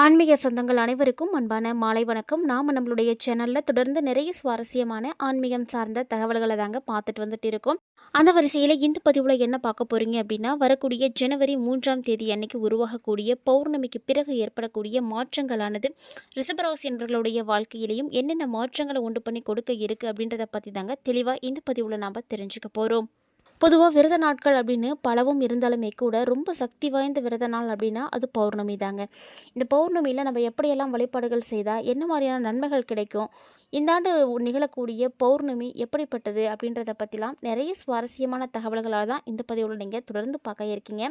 ஆன்மீக சொந்தங்கள் அனைவருக்கும் அன்பான மாலை வணக்கம். நாம் நம்மளுடைய சேனலில் தொடர்ந்து நிறைய சுவாரஸ்யமான ஆன்மீகம் சார்ந்த தகவல்களை தாங்க பார்த்துட்டு வந்துட்டு இருக்கோம். அந்த வரிசையில் இந்த பதிவில் என்ன பார்க்க போகிறீங்க அப்படின்னா வரக்கூடிய ஜனவரி மூன்றாம் தேதி அன்னைக்கு உருவாகக்கூடிய பௌர்ணமிக்கு பிறகு ஏற்படக்கூடிய மாற்றங்களானது ரிசபராசி என்பவர்களுடைய வாழ்க்கையிலையும் என்னென்ன மாற்றங்களை உண்டு பண்ணி கொடுக்க இருக்குது அப்படின்றத பற்றி தாங்க தெளிவாக இந்த பதிவில் நாம் தெரிஞ்சுக்க போகிறோம் பொதுவாக விரத நாட்கள் அப்படின்னு பலவும் இருந்தாலுமே கூட ரொம்ப சக்தி வாய்ந்த விரத நாள் அப்படின்னா அது பௌர்ணமி தாங்க. இந்த பௌர்ணமியில் நம்ம எப்படியெல்லாம் வழிபாடுகள் செய்தால் என்ன மாதிரியான நன்மைகள் கிடைக்கும் இந்த ஆண்டு நிகழக்கூடிய பௌர்ணமி எப்படிப்பட்டது அப்படின்றத பற்றிலாம் நிறைய சுவாரஸ்யமான தகவல்களாக தான் இந்த பதிவில் நீங்கள் தொடர்ந்து பார்க்க இருக்கீங்க.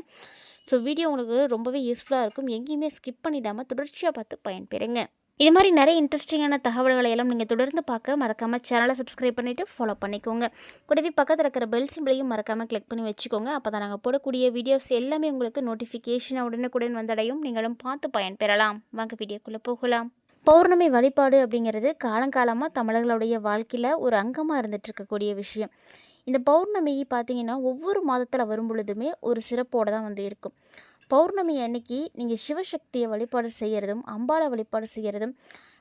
ஸோ வீடியோ உங்களுக்கு ரொம்பவே யூஸ்ஃபுல்லாக இருக்கும். எங்கேயுமே ஸ்கிப் பண்ணிடாமல் தொடர்ச்சியாக பார்த்து பயன்பெறுங்க. இது மாதிரி நிறைய இன்ட்ரெஸ்டிங்கான தகவல்களை எல்லாம் நீங்கள் தொடர்ந்து பார்க்க மறக்காமல் சேனலை சப்ஸ்கிரைப் பண்ணிவிட்டு ஃபாலோ பண்ணிக்கோங்க. கூடவே பக்கத்தில் இருக்கிற பெல் சிம்பிளையும் மறக்காமல் கிளிக் பண்ணி வச்சுக்கோங்க. அப்போ தான் நாங்கள் போடக்கூடிய வீடியோஸ் எல்லாமே உங்களுக்கு நோட்டிஃபிகேஷன் உடனுக்குடன் வந்தடையும். நீங்களும் பார்த்து பயன்பெறலாம். வாங்க வீடியோக்குள்ளே போகலாம். பௌர்ணமி வழிபாடு அப்படிங்கிறது காலங்காலமாக தமிழர்களுடைய வாழ்க்கையில் ஒரு அங்கமாக இருந்துட்டு இருக்கக்கூடிய விஷயம். இந்த பௌர்ணமி பார்த்தீங்கன்னா ஒவ்வொரு மாதத்தில் வரும் பொழுதுமே ஒரு சிறப்போடு தான் வந்து இருக்கும். பௌர்ணமி அன்னைக்கு நீங்கள் சிவசக்தியை வழிபாடு செய்கிறதும் அம்பாளை வழிபாடு செய்கிறதும்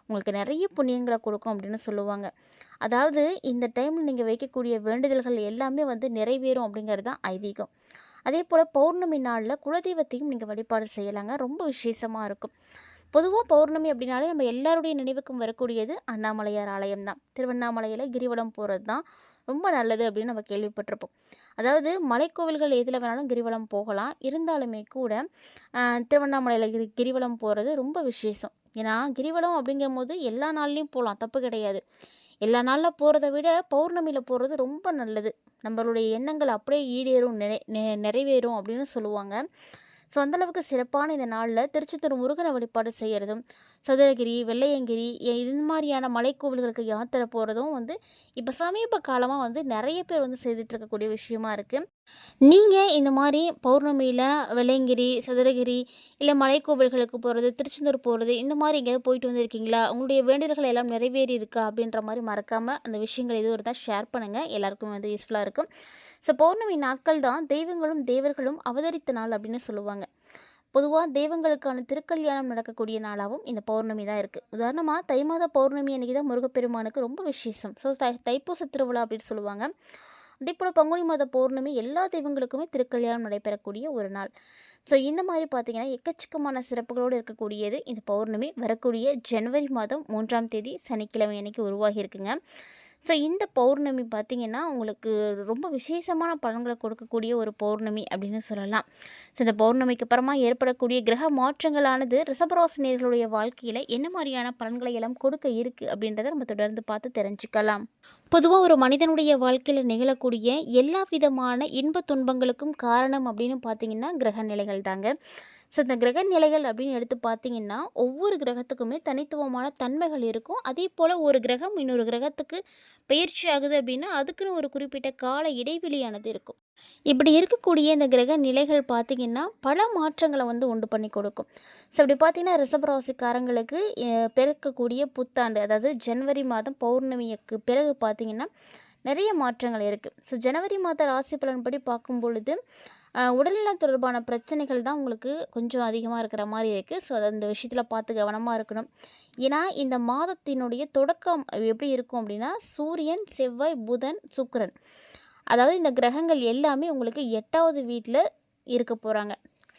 உங்களுக்கு நிறைய புண்ணியங்களை கொடுக்கும் அப்படின்னு சொல்லுவாங்க. அதாவது இந்த டைமில் நீங்கள் வைக்கக்கூடிய வேண்டுதல்கள் எல்லாமே வந்து நிறைவேறும் அப்படிங்கிறது தான் ஐதீகம். அதே போல் பௌர்ணமி நாளில் குலதெய்வத்தையும் நீங்கள் வழிபாடு செய்யலாங்க. ரொம்ப விசேஷமாக இருக்கும். பொதுவாக பௌர்ணமி அப்படின்னாலே நம்ம எல்லாருடைய நினைவுக்கும் வரக்கூடியது அண்ணாமலையார் ஆலயம் தான். திருவண்ணாமலையில் கிரிவலம் போகிறது தான் ரொம்ப நல்லது அப்படின்னு நம்ம கேள்விப்பட்டிருப்போம். அதாவது மலைக்கோவில்கள் எதில் வேணாலும் கிரிவலம் போகலாம். இருந்தாலுமே கூட திருவண்ணாமலையில் கிரி கிரிவலம் போகிறது ரொம்ப விசேஷம். ஏன்னா கிரிவலம் அப்படிங்கும் போது எல்லா நாள்லேயும் போகலாம் தப்பு கிடையாது. எல்லா நாளில் போகிறத விட பௌர்ணமியில் போகிறது ரொம்ப நல்லது. நம்மளுடைய எண்ணங்கள் அப்படியே ஈடேறும் நிறை நிறைவேறும் அப்படின்னு சொல்லுவாங்க. ஸோ அந்தளவுக்கு சிறப்பான இந்த நாளில் திருச்செந்தூர் முருகனை வழிபாடு செய்கிறதும் சதுரகிரி வெள்ளையங்கிரி இது மாதிரியான மலைக்கோவில்களுக்கு யாத்திரை போகிறதும் வந்து இப்போ சமீப காலமாக வந்து நிறைய பேர் வந்து செய்துட்டு இருக்கக்கூடிய விஷயமா இருக்குது நீங்கள் இந்த மாதிரி பௌர்ணமியில் வெள்ளையங்கிரி சதுரகிரி இல்லை மலைக்கோவில்களுக்கு போகிறது திருச்செந்தூர் போகிறது இந்த மாதிரி எங்கேயாவது போயிட்டு வந்திருக்கீங்களா? உங்களுடைய வேண்டுதல்கள் எல்லாம் நிறைவேறி இருக்கா அப்படின்ற மாதிரி மறக்காமல் அந்த விஷயங்கள் எதுவும் இருந்தால் ஷேர் பண்ணுங்கள் எல்லாருக்கும் வந்து யூஸ்ஃபுல்லாக இருக்கும். ஸோ பௌர்ணமி நாட்கள் தான் தெய்வங்களும் தேவர்களும் அவதரித்த நாள் அப்படின்னு சொல்லுவாங்க. பொதுவாக தெய்வங்களுக்கான திருக்கல்யாணம் நடக்கக்கூடிய நாளாகவும் இந்த பௌர்ணமி தான் இருக்குது உதாரணமாக தை மாத பௌர்ணமி அன்றைக்கி தான் முருகப்பெருமானுக்கு ரொம்ப விசேஷம். ஸோ தை தைப்பூச திருவிழா அப்படின்னு சொல்லுவாங்க. அதே போல் பங்குனி மாத பௌர்ணமி எல்லா தெய்வங்களுக்குமே திருக்கல்யாணம் நடைபெறக்கூடிய ஒரு நாள். ஸோ இந்த மாதிரி பார்த்திங்கன்னா எக்கச்சக்கமான சிறப்புகளோடு இருக்கக்கூடியது இந்த பௌர்ணமி. வரக்கூடிய ஜனவரி மாதம் மூன்றாம் தேதி சனிக்கிழமை அன்னைக்கு உருவாகியிருக்குங்க. ஸோ இந்த பௌர்ணமி பார்த்திங்கன்னா உங்களுக்கு ரொம்ப விசேஷமான பலன்களை கொடுக்கக்கூடிய ஒரு பௌர்ணமி அப்படின்னு சொல்லலாம். ஸோ இந்த பௌர்ணமிக்கு அப்புறமா ஏற்படக்கூடிய கிரக மாற்றங்களானது ரிசபராசினியர்களுடைய வாழ்க்கையில் என்ன மாதிரியான பலன்களை எல்லாம் கொடுக்க இருக்குது அப்படின்றத நம்ம தொடர்ந்து பார்த்து தெரிஞ்சுக்கலாம். பொதுவாக ஒரு மனிதனுடைய வாழ்க்கையில் நிகழக்கூடிய எல்லா விதமான இன்ப துன்பங்களுக்கும் காரணம் அப்படின்னு பார்த்தீங்கன்னா கிரக நிலைகள் தாங்க. ஸோ இந்த கிரக நிலைகள் அப்படின்னு எடுத்து பார்த்தீங்கன்னா ஒவ்வொரு கிரகத்துக்குமே தனித்துவமான தன்மைகள் இருக்கும். அதே போல் ஒரு கிரகம் இன்னொரு கிரகத்துக்கு பயிற்சி ஆகுது அப்படின்னா அதுக்குன்னு ஒரு குறிப்பிட்ட கால இடைவெளியானது இருக்கும். இப்படி இருக்கக்கூடிய இந்த கிரக நிலைகள் பார்த்திங்கன்னா பல மாற்றங்களை வந்து உண்டு பண்ணி கொடுக்கும். ஸோ அப்படி பார்த்திங்கன்னா ரிசபராசிக்காரங்களுக்கு பிறக்கக்கூடிய புத்தாண்டு அதாவது ஜனவரி மாதம் பௌர்ணமிக்கு பிறகு பார்த்திங்கன்னா நிறைய மாற்றங்கள் இருக்குது ஸோ ஜனவரி மாத ராசி பலன்படி பார்க்கும் பொழுது உடல்நலம் தொடர்பான பிரச்சனைகள் தான் உங்களுக்கு கொஞ்சம் அதிகமாக இருக்கிற மாதிரி இருக்குது ஸோ அதை அந்த விஷயத்தில் பார்த்து கவனமாக இருக்கணும். ஏன்னா இந்த மாதத்தினுடைய தொடக்கம் எப்படி இருக்கும் அப்படின்னா சூரியன் செவ்வாய் புதன் சுக்கரன். அதாவது இந்த கிரகங்கள் எல்லாமே உங்களுக்கு எட்டாவது வீட்டில் இருக்க போகிறாங்க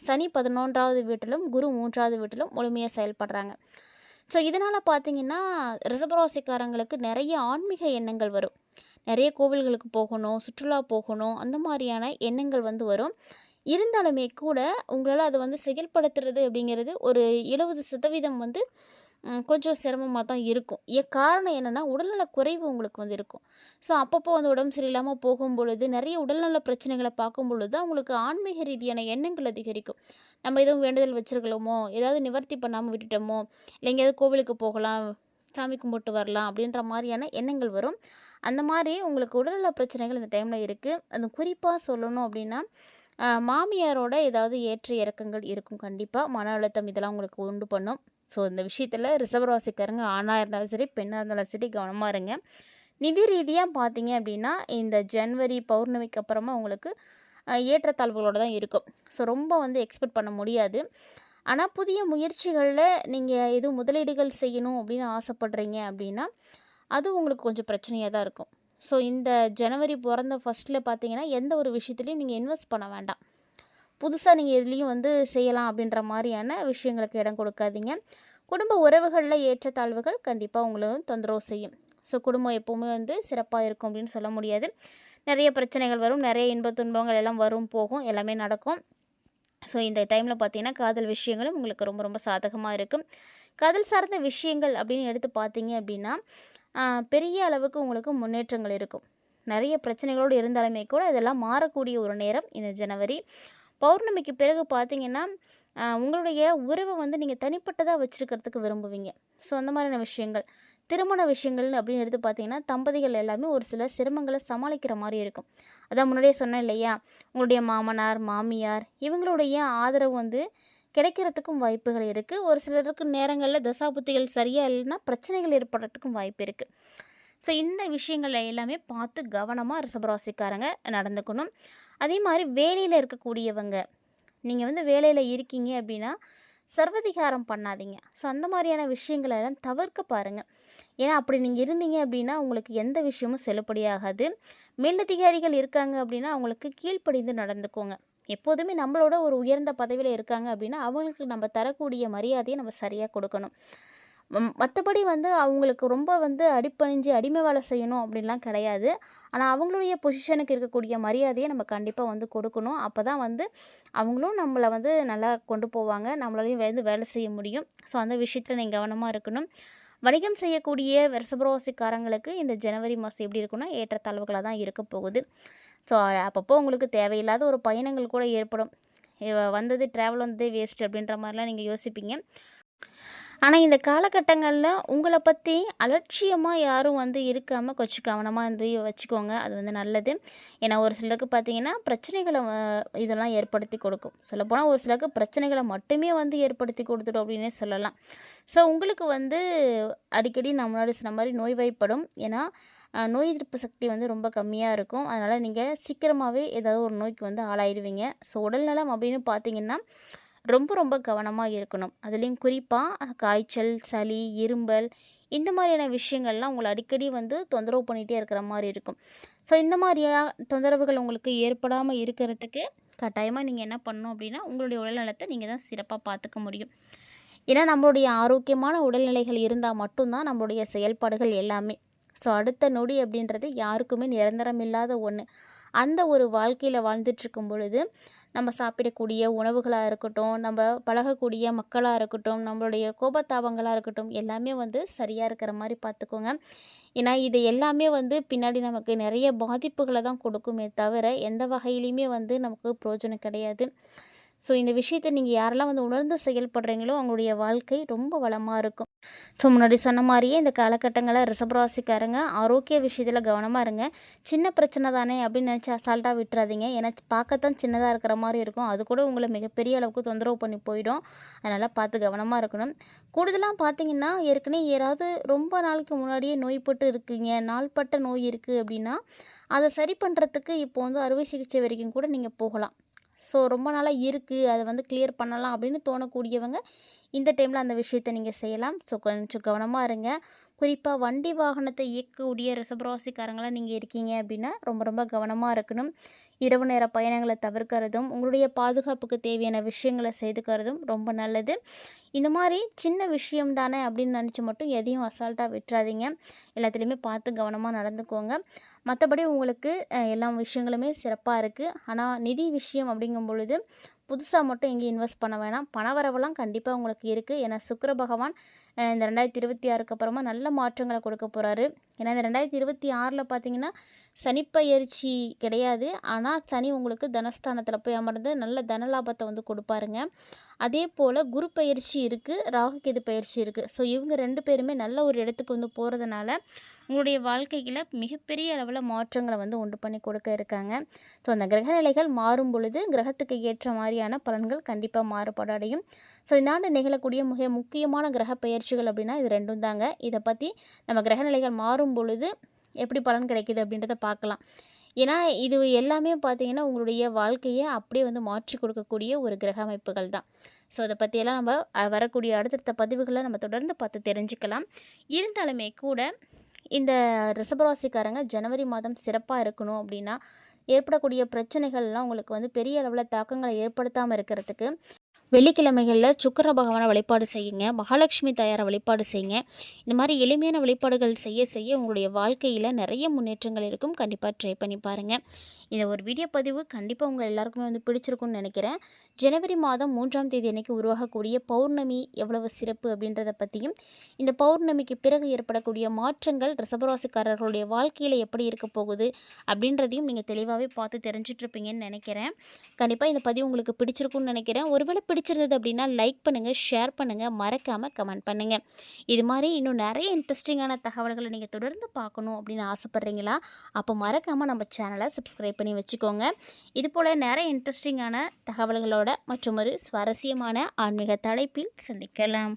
சனி பதினொன்றாவது வீட்டிலும் குரு மூன்றாவது வீட்டிலும் முழுமையாக செயல்படுறாங்க. ஸோ இதனால் பார்த்தீங்கன்னா ரிசபராசிக்காரங்களுக்கு நிறைய ஆன்மீக எண்ணங்கள் வரும். நிறைய கோவில்களுக்கு போகணும் சுற்றுலா போகணும் அந்த மாதிரியான எண்ணங்கள் வந்து வரும். இருந்தாலுமே கூட உங்களால் அதை வந்து செயல்படுத்துறது அப்படிங்கிறது ஒரு எழுபது சதவீதம் வந்து கொஞ்சம் சிரமமாக தான் இருக்கும். ஏ காரணம் என்னென்னா உடல்நல குறைவு உங்களுக்கு வந்து இருக்கும். ஸோ அப்பப்போ வந்து உடம்பு சரியில்லாமல் போகும் பொழுது நிறைய உடல்நல பிரச்சனைகளை பார்க்கும் பொழுது அவங்களுக்கு ஆன்மீக ரீதியான எண்ணங்கள் அதிகரிக்கும். நம்ம எதுவும் வேண்டுதல் வச்சுருக்கலாமோ ஏதாவது நிவர்த்தி பண்ணாமல் விட்டுட்டோமோ இல்லை எங்கேயாவது கோவிலுக்கு போகலாம் சாமி கும்பிட்டு வரலாம் அப்படின்ற மாதிரியான எண்ணங்கள் வரும். அந்த மாதிரி உங்களுக்கு உடல்நல பிரச்சனைகள் இந்த டைமில் இருக்குது அது குறிப்பாக சொல்லணும் அப்படின்னா மாமியாரோட ஏதாவது ஏற்ற இறக்கங்கள் இருக்கும் கண்டிப்பாக மன அழுத்தம் இதெல்லாம் உங்களுக்கு உண்டு பண்ணும். ஸோ இந்த விஷயத்தில் ரிசர்வராசிக்காரங்க ஆணாக இருந்தாலும் சரி பெண்ணாக இருந்தாலும் சரி கவனமாக இருங்க. நிதி ரீதியாக பார்த்தீங்க அப்படின்னா இந்த ஜனவரி பௌர்ணமிக்கு அப்புறமா உங்களுக்கு ஏற்றத்தாழ்வுகளோடு தான் இருக்கும். ஸோ ரொம்ப வந்து எக்ஸ்பெக்ட் பண்ண முடியாது. ஆனால் புதிய முயற்சிகளில் நீங்கள் எதுவும் முதலீடுகள் செய்யணும் அப்படின்னு ஆசைப்படுறீங்க அப்படின்னா அது உங்களுக்கு கொஞ்சம் பிரச்சனையாக தான் இருக்கும். ஸோ இந்த ஜனவரி பிறந்த ஃபஸ்ட்டில் பார்த்தீங்கன்னா எந்த ஒரு விஷயத்துலையும் நீங்கள் இன்வெஸ்ட் பண்ண வேண்டாம். புதுசாக நீங்கள் எதுலேயும் வந்து செய்யலாம் அப்படின்ற மாதிரியான விஷயங்களுக்கு இடம் கொடுக்காதீங்க. குடும்ப உறவுகளில் ஏற்றத்தாழ்வுகள் கண்டிப்பாக உங்களும் தொந்தரவு செய்யும். ஸோ குடும்பம் எப்போவுமே வந்து சிறப்பாக இருக்கும் அப்படின்னு சொல்ல முடியாது. நிறைய பிரச்சனைகள் வரும் நிறைய இன்ப துன்பங்கள் எல்லாம் வரும் போகும் எல்லாமே நடக்கும். ஸோ இந்த டைமில் பார்த்தீங்கன்னா காதல் விஷயங்களும் உங்களுக்கு ரொம்ப ரொம்ப சாதகமாக இருக்கும். காதல் சார்ந்த விஷயங்கள் அப்படின்னு எடுத்து பார்த்தீங்க அப்படின்னா பெரிய அளவுக்கு உங்களுக்கு முன்னேற்றங்கள் இருக்கும். நிறைய பிரச்சனைகளோடு இருந்தாலுமே கூட இதெல்லாம் மாறக்கூடிய ஒரு நேரம் இந்த ஜனவரி. பௌர்ணமிக்கு பிறகு பார்த்தீங்கன்னா உங்களுடைய உறவை வந்து நீங்கள் தனிப்பட்டதாக வச்சுருக்கிறதுக்கு விரும்புவீங்க. ஸோ அந்த மாதிரியான விஷயங்கள். திருமண விஷயங்கள் அப்படின்னு எடுத்து பார்த்தீங்கன்னா தம்பதிகள் எல்லாமே ஒரு சில சிரமங்களை சமாளிக்கிற மாதிரி இருக்கும். அதான் முன்னாடியே சொன்னேன் இல்லையா? உங்களுடைய மாமனார் மாமியார் இவங்களுடைய ஆதரவு வந்து கிடைக்கிறதுக்கும் வாய்ப்புகள் இருக்குது ஒரு சிலருக்கு நேரங்களில் தசாபுத்திகள் சரியாக இல்லைன்னா பிரச்சனைகள் ஏற்படுறதுக்கும் வாய்ப்பு இருக்குது ஸோ இந்த விஷயங்களை எல்லாமே பார்த்து கவனமாக ரிசபராசிக்காரங்க நடந்துக்கணும். அதே மாதிரி வேலையில் இருக்கக்கூடியவங்க நீங்கள் வந்து வேலையில் இருக்கீங்க அப்படின்னா சர்வதிகாரம் பண்ணாதீங்க. ஸோ அந்த மாதிரியான விஷயங்களை எல்லாம் தவிர்க்க பாருங்கள் ஏன்னா அப்படி நீங்கள் இருந்தீங்க அப்படின்னா உங்களுக்கு எந்த விஷயமும் செல்லுபடியாகாது. மேலதிகாரிகள் இருக்காங்க அப்படின்னா அவங்களுக்கு கீழ்ப்படிந்து நடந்துக்கோங்க. எப்போதுமே நம்மளோட ஒரு உயர்ந்த பதவியில் இருக்காங்க அப்படின்னா அவங்களுக்கு நம்ம தரக்கூடிய மரியாதையை நம்ம சரியாக கொடுக்கணும். மற்றபடி வந்து அவங்களுக்கு ரொம்ப வந்து அடிப்பணிஞ்சு அடிமை வேலை செய்யணும் அப்படின்லாம் கிடையாது. ஆனால் அவங்களுடைய பொசிஷனுக்கு இருக்கக்கூடிய மரியாதையை நம்ம கண்டிப்பாக வந்து கொடுக்கணும். அப்போ தான் வந்து அவங்களும் நம்மளை வந்து நல்லா கொண்டு போவாங்க. நம்மளாலையும் வந்து வேலை செய்ய முடியும். ஸோ அந்த விஷயத்தில் நீங்கள் கவனமாக இருக்கணும். வணிகம் செய்யக்கூடிய வருஷபரோசிக்காரங்களுக்கு இந்த ஜனவரி மாதம் எப்படி இருக்குன்னா ஏற்றத்தாழ்வுகளாக தான் இருக்க போகுது. ஸோ அப்பப்போ உங்களுக்கு தேவையில்லாத ஒரு பயணங்கள் கூட ஏற்படும். வந்தது ட்ராவல் வந்ததே வேஸ்ட் அப்படின்ற மாதிரிலாம் நீங்கள் யோசிப்பீங்க. ஆனால் இந்த காலகட்டங்களில் உங்களை பற்றி அலட்சியமாக யாரும் வந்து இருக்காமல் கொஞ்சம் கவனமாக இருந்து வச்சுக்கோங்க. அது வந்து நல்லது. ஏன்னா ஒரு சிலருக்கு பார்த்தீங்கன்னா பிரச்சனைகளை வ- இதெல்லாம் ஏற்படுத்தி கொடுக்கும். சொல்லப்போனால் ஒரு சிலருக்கு பிரச்சனைகளை மட்டுமே வந்து ஏற்படுத்தி கொடுத்துடும் அப்படின்னே சொல்லலாம். ஸோ உங்களுக்கு வந்து அடிக்கடி நான் முன்னாடி சொன்ன மாதிரி நோய்வாய்ப்படும் ஏன்னா நோய் எதிர்ப்பு சக்தி வந்து ரொம்ப கம்மியாக இருக்கும். அதனால் நீங்கள் சீக்கிரமாகவே ஏதாவது ஒரு நோய்க்கு வந்து ஆளாயிடுவீங்க. ஸோ உடல்நலம் அப்படின்னு பார்த்தீங்கன்னா ரொம்ப ரொம்ப கவனமாக இருக்கணும். அதுலேயும் குறிப்பாக காய்ச்சல் சளி இரும்பல் இந்த மாதிரியான விஷயங்கள்லாம் உங்களை அடிக்கடி வந்து தொந்தரவு பண்ணிகிட்டே இருக்கிற மாதிரி இருக்கும். ஸோ இந்த மாதிரியா தொந்தரவுகள் உங்களுக்கு ஏற்படாமல் இருக்கிறதுக்கு கட்டாயமாக நீங்கள் என்ன பண்ணணும் அப்படின்னா உங்களுடைய உடல்நலத்தை நீங்கள் தான் சிறப்பாக பார்த்துக்க முடியும். ஏன்னா நம்மளுடைய ஆரோக்கியமான உடல்நிலைகள் இருந்தால் மட்டும்தான் நம்மளுடைய செயல்பாடுகள் எல்லாமே. ஸோ அடுத்த நொடி அப்படின்றது யாருக்குமே நிரந்தரம் இல்லாத ஒன்று அந்த ஒரு வாழ்க்கையில் வாழ்ந்துட்டுருக்கும் பொழுது நம்ம சாப்பிடக்கூடிய உணவுகளாக இருக்கட்டும் நம்ம பழகக்கூடிய மக்களாக இருக்கட்டும் நம்மளுடைய கோபத்தாபங்களாக இருக்கட்டும் எல்லாமே வந்து சரியாக இருக்கிற மாதிரி பார்த்துக்கோங்க. ஏன்னா இது எல்லாமே வந்து பின்னாடி நமக்கு நிறைய பாதிப்புகளை தான் கொடுக்குமே தவிர எந்த வகையிலையுமே வந்து நமக்கு பிரயோஜனம் கிடையாது. ஸோ இந்த விஷயத்தை நீங்கள் யாரெல்லாம் வந்து உணர்ந்து செயல்படுறீங்களோ அவங்களுடைய வாழ்க்கை ரொம்ப வளமாக இருக்கும். ஸோ முன்னாடி சொன்ன மாதிரியே இந்த காலகட்டங்களில் ரிஷபராசிக்காரங்க ஆரோக்கிய விஷயத்தில் கவனமாக இருங்க. சின்ன பிரச்சனை தானே அப்படின்னு நினச்சி அசால்ட்டாக விட்டுறாதீங்க. ஏன்னா பார்க்கத்தான் சின்னதாக இருக்கிற மாதிரி இருக்கும். அது கூட உங்களை மிகப்பெரிய அளவுக்கு தொந்தரவு பண்ணி போயிடும். அதனால் பார்த்து கவனமாக இருக்கணும். கூடுதலாக பார்த்தீங்கன்னா ஏற்கனவே யாராவது ரொம்ப நாளுக்கு முன்னாடியே நோய்பட்டு இருக்கீங்க. நாள்பட்ட நோய் இருக்குது அப்படின்னா அதை சரி பண்ணுறதுக்கு இப்போ வந்து அறுவை சிகிச்சை வரைக்கும் கூட நீங்கள் போகலாம். ஸோ ரொம்ப நாளாக இருக்குது அதை வந்து கிளியர் பண்ணலாம் அப்படின்னு தோணக்கூடியவங்க இந்த டைமில் அந்த விஷயத்தை நீங்கள் செய்யலாம். ஸோ கொஞ்சம் கவனமாக இருங்க. குறிப்பாக வண்டி வாகனத்தை இயக்கக்கூடிய ரிசபராசிக்காரங்களாக நீங்கள் இருக்கீங்க அப்படின்னா ரொம்ப ரொம்ப கவனமாக இருக்கணும். இரவு நேர பயணங்களை தவிர்க்கிறதும் உங்களுடைய பாதுகாப்புக்கு தேவையான விஷயங்களை செய்துக்கிறதும் ரொம்ப நல்லது. இந்த மாதிரி சின்ன விஷயம் தானே அப்படின்னு நினச்சி மட்டும் எதையும் அசால்ட்டாக விட்டுறாதீங்க. எல்லாத்துலேயுமே பார்த்து கவனமாக நடந்துக்கோங்க. மற்றபடி உங்களுக்கு எல்லா விஷயங்களுமே சிறப்பாக இருக்குது ஆனால் நிதி விஷயம் அப்படிங்கும் பொழுது புதுசாக மட்டும் எங்கேயும் இன்வெஸ்ட் பண்ண வேணாம். பணவரவெல்லாம் கண்டிப்பாக உங்களுக்கு இருக்குது ஏன்னா சுக்கர பகவான் இந்த ரெண்டாயிரத்தி இருபத்தி ஆறுக்கு அப்புறமா நல்ல மாற்றங்களை கொடுக்க போகிறாரு ஏன்னா இந்த ரெண்டாயிரத்தி இருபத்தி ஆறில் பார்த்தீங்கன்னா சனிப்பயிற்சி கிடையாது. ஆனால் சனி உங்களுக்கு தனஸ்தானத்தில் போய் அமர்ந்து நல்ல தன லாபத்தை வந்து கொடுப்பாருங்க. அதே போல் குரு பயிற்சி இருக்குது ராகு கேது பயிற்சி இருக்குது ஸோ இவங்க ரெண்டு பேருமே நல்ல ஒரு இடத்துக்கு வந்து போகிறதுனால உங்களுடைய வாழ்க்கையில் மிகப்பெரிய அளவில் மாற்றங்களை வந்து உண்டு பண்ணி கொடுக்க இருக்காங்க. ஸோ அந்த கிரக நிலைகள் மாறும் பொழுது கிரகத்துக்கு ஏற்ற மாதிரியான பலன்கள் கண்டிப்பாக மாறுபாடு அடையும். ஸோ இந்த ஆண்டு நிகழக்கூடிய மிக முக்கியமான கிரக பயிற்சிகள் அப்படின்னா இது ரெண்டும் தாங்க. இதை பற்றி நம்ம கிரக நிலைகள் மாறும் பொழுது எப்படி பலன் கிடைக்குது அப்படின்றத பார்க்கலாம். ஏன்னா இது எல்லாமே பார்த்திங்கன்னா உங்களுடைய வாழ்க்கையை அப்படியே வந்து மாற்றி கொடுக்கக்கூடிய ஒரு கிரக அமைப்புகள் தான். ஸோ அதை பற்றியெல்லாம் நம்ம வரக்கூடிய அடுத்தடுத்த பதிவுகளை நம்ம தொடர்ந்து பார்த்து தெரிஞ்சுக்கலாம். இருந்தாலுமே கூட இந்த ரிசபராசிக்காரங்க ஜனவரி மாதம் சிறப்பாக இருக்கணும் அப்படின்னா ஏற்படக்கூடிய பிரச்சனைகள்லாம் உங்களுக்கு வந்து பெரிய அளவில் தாக்கங்களை ஏற்படுத்தாமல் இருக்கிறதுக்கு வெள்ளிக்கிழமைகளில் சுக்கர பகவானை வழிபாடு செய்யுங்க. மகாலட்சுமி தாயாரை வழிபாடு செய்யுங்க. இந்த மாதிரி எளிமையான வழிபாடுகள் செய்ய செய்ய உங்களுடைய வாழ்க்கையில் நிறைய முன்னேற்றங்கள் இருக்கும். கண்டிப்பாக ட்ரை பண்ணி பாருங்கள் இந்த ஒரு வீடியோ பதிவு கண்டிப்பாக உங்கள் எல்லாருக்குமே வந்து பிடிச்சிருக்கும்னு நினைக்கிறேன். ஜனவரி மாதம் மூன்றாம் தேதி அன்னைக்கு உருவாகக்கூடிய பௌர்ணமி எவ்வளவு சிறப்பு அப்படின்றத பற்றியும் இந்த பௌர்ணமிக்கு பிறகு ஏற்படக்கூடிய மாற்றங்கள் ரிஷபராசிக்காரர்களுடைய வாழ்க்கையில் எப்படி இருக்க போகுது அப்படின்றதையும் நீங்கள் தெளிவாகவே பார்த்து தெரிஞ்சிட்ருப்பீங்கன்னு நினைக்கிறேன். கண்டிப்பாக இந்த பதிவு உங்களுக்கு பிடிச்சிருக்கும்னு நினைக்கிறேன். ஒருவேளை பிடிச்சிருந்தது அப்படின்னா லைக் பண்ணுங்கள் ஷேர் பண்ணுங்கள் மறக்காமல் கமெண்ட் பண்ணுங்கள் இது மாதிரி இன்னும் நிறைய இன்ட்ரெஸ்டிங்கான தகவல்களை நீங்கள் தொடர்ந்து பார்க்கணும் அப்படின்னு ஆசைப்பட்றீங்களா? அப்போ மறக்காமல் நம்ம சேனலை சப்ஸ்கிரைப் பண்ணி வச்சுக்கோங்க. இது போல் நிறைய இன்ட்ரெஸ்டிங்கான தகவல்களோட மற்றும் ஒரு சுவாரஸ்யமான ஆன்மீக தலைப்பில் சந்திக்கலாம்.